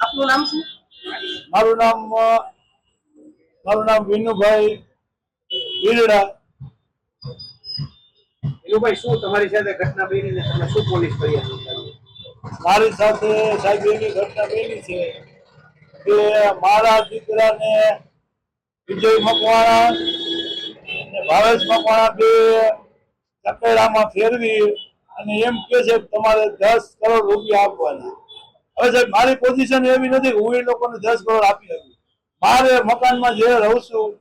આપનું નામ શું? મારું નામ મારું નામ વિનુભાઈ વીરડા વિનુભાઈ શું તમારી સાથે ઘટના બની ને તમે શું પોલીસ ફરિયાદ મારી સાથે સાહેબ એવી ઘટના બની છે કે મારા દીકરાને વિજય મકવાણા અને ભાવેશ મકવાણા બે ચકેડામાં ફેરવી અને એમ કે છે કે તમારે દસ કરોડ રૂપિયા આપવાના. હવે સાહેબ, મારી પોઝિશન એવી નથી હું એ લોકોને દસ કરોડ આપી શકું. મારે મકાનમાં જે રહું છું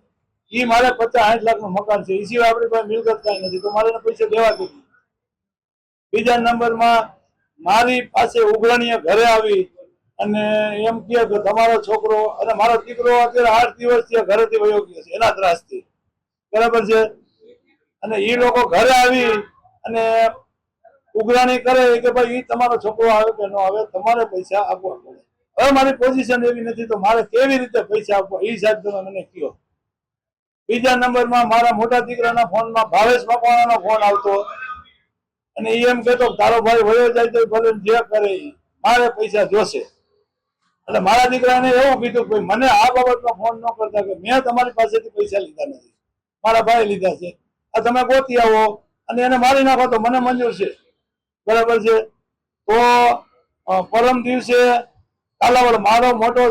એ મારે પચાસ સાઠ લાખનું મકાન છે. એ સિવાય આપણી પાસે મિલકત કાંઈ નથી. તો મારે પૈસા દેવા દીધી બીજા નંબરમાં મારી પાસે ઉઘરાણીએ ઘરે આવી અને એમ કહે કે તમારો છોકરો અને મારો દીકરો અત્યારે આઠ દિવસથી ઘરેથી વયો ગયો છે. એના ત્રાસથી. બરાબર છે? અને એ લોકો ઘરે આવી અને ઉઘરાણી કરે કે ભાઈ એ તમારો છોકરો આવે કે ન આવે, તમારે પૈસા આપવા પડે. હવે મારી પોઝિશન એવી નથી તો મારે કેવી રીતે પૈસા આપવા? એ સાહેબ તમે મને કયો બીજા નંબરમાં મારા મોટા દીકરાના ફોનમાં ભાવેશ મકવાણાનો ફોન આવતો. અને એ એમ કહેતો તારો ભાઈ વયો જાય તો ભલે જે કરે મારે પૈસા જોશે. એટલે મારા દીકરાને એવું કીધું કે મને આ બાબતમાં ફોન ન કરતા કે મેં તમારી પાસેથી પૈસા લીધા નથી. મારા ભાઈ લીધા છે. આ તમે ગોતી આવો. અને એને મારી નાખો તો મને મંજૂર છે. બરાબર છે? તો પરમ દિવસે કાલાવડ મારો મોટો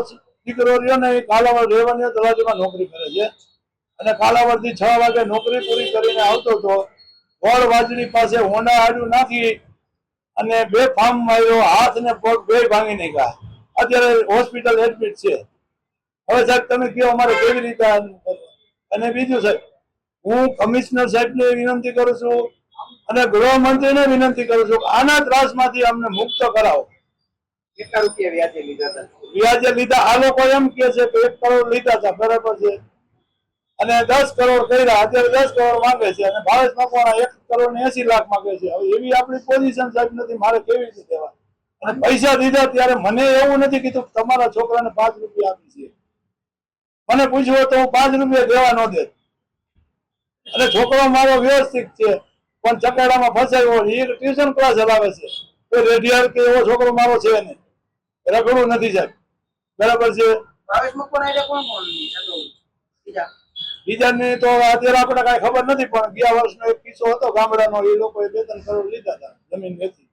દીકરો રહ્યો ને એ કાલાવડ રેવન્યુ તલાટીમાં નોકરી કરે છે. અને કાલાવડથી છ વાગે નોકરી પૂરી કરીને આવતો હતો. ગોળ વાજડી પાસે હોંડા આડું નાખી અને બે ફાર્મ માર્યો હાથ ને પગ બે ભાંગી નાખ્યા. અત્યારે હોસ્પિટલ એડમિટ છે. હવે સાહેબ, તમે કહો અમારે કેવી રીતે અને બીજું સાહેબ, હું કમિશનર સાહેબને વિનંતી કરું છું અને ગૃહમંત્રીને વિનંતી કરું છું કે આના ત્રાસમાંથી અમને મુક્ત કરાવો. કેટલા રૂપિયા વ્યાજે લીધા હતા? વ્યાજે લીધા આ લોકો એમ કે છે કે એક કરોડ લીધા હતા બરાબર છે. અને દસ કરોડ કર્યા અત્યારે દસ કરોડ માંગે છે અને ભાવેશ મકવાણા એક કરોડ ને એસી લાખ માંગે છે. હવે એવી આપણી પોઝિશન સાહેબ નથી મારે કેવી રીતે દેવા અને પૈસા દીધા ત્યારે મને એવું નથી કીધું તમારા છોકરાને પાંચ રૂપિયા આપી છે. મને પૂછ્યું તો હું પાંચ રૂપિયા દેવા ન દે અને છોકરો મારો વ્યવસ્થિત છે. પણ ચકાડામાં ફસાયો એ ટ્યુશન ક્લાસ હલાવે છે. કોઈ રેડિયર કે એવો છોકરો મારો છે નહીં. રગડું નથી સાહેબ. બરાબર છે? બીજાની તો અત્યારે આપણે કઈ ખબર નથી પણ ગયા વર્ષનો એક કિસ્સો હતો ગામડાનો એ લોકોએ બે ત્રણ કરોડ લીધા હતા જમીન વેચી.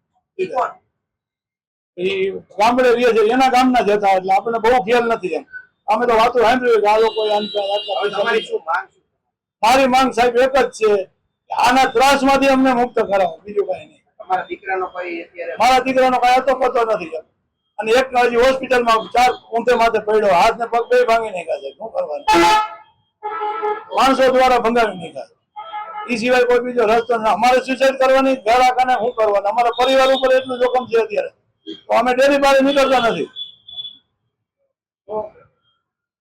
એ ગામડે રહે છે એના ગામના જ હતા એટલે આપણને બહુ ખ્યાલ નથી એમ. અમે તો વાતો સાંભળ્યું કે આ લોકો મારી માંગ સાહેબ એક જ છે કે ત્રાસમાંથી અમને મુક્ત કરાવો બીજું કઈ નહીં. મારા દીકરાનો કઈ હતો પતો નથી. અને એક હજી હોસ્પિટલમાં ચાર ઊંધે માથે પડ્યો. હાથ ને પગ બે ભાંગી નાખ્યા છે. શું કરવાનું? માણસો દ્વારા ભંગાવી નાખ્યા એ સિવાય કોઈ બીજો રસ્તો ના અમારે સુસાઇડ કરવાની ઘર આખાને શું કરવાનું? અમારા પરિવાર ઉપર એટલું જોખમ છે અત્યારે. તો અમે ડેરી બારે નીકળતા નથી.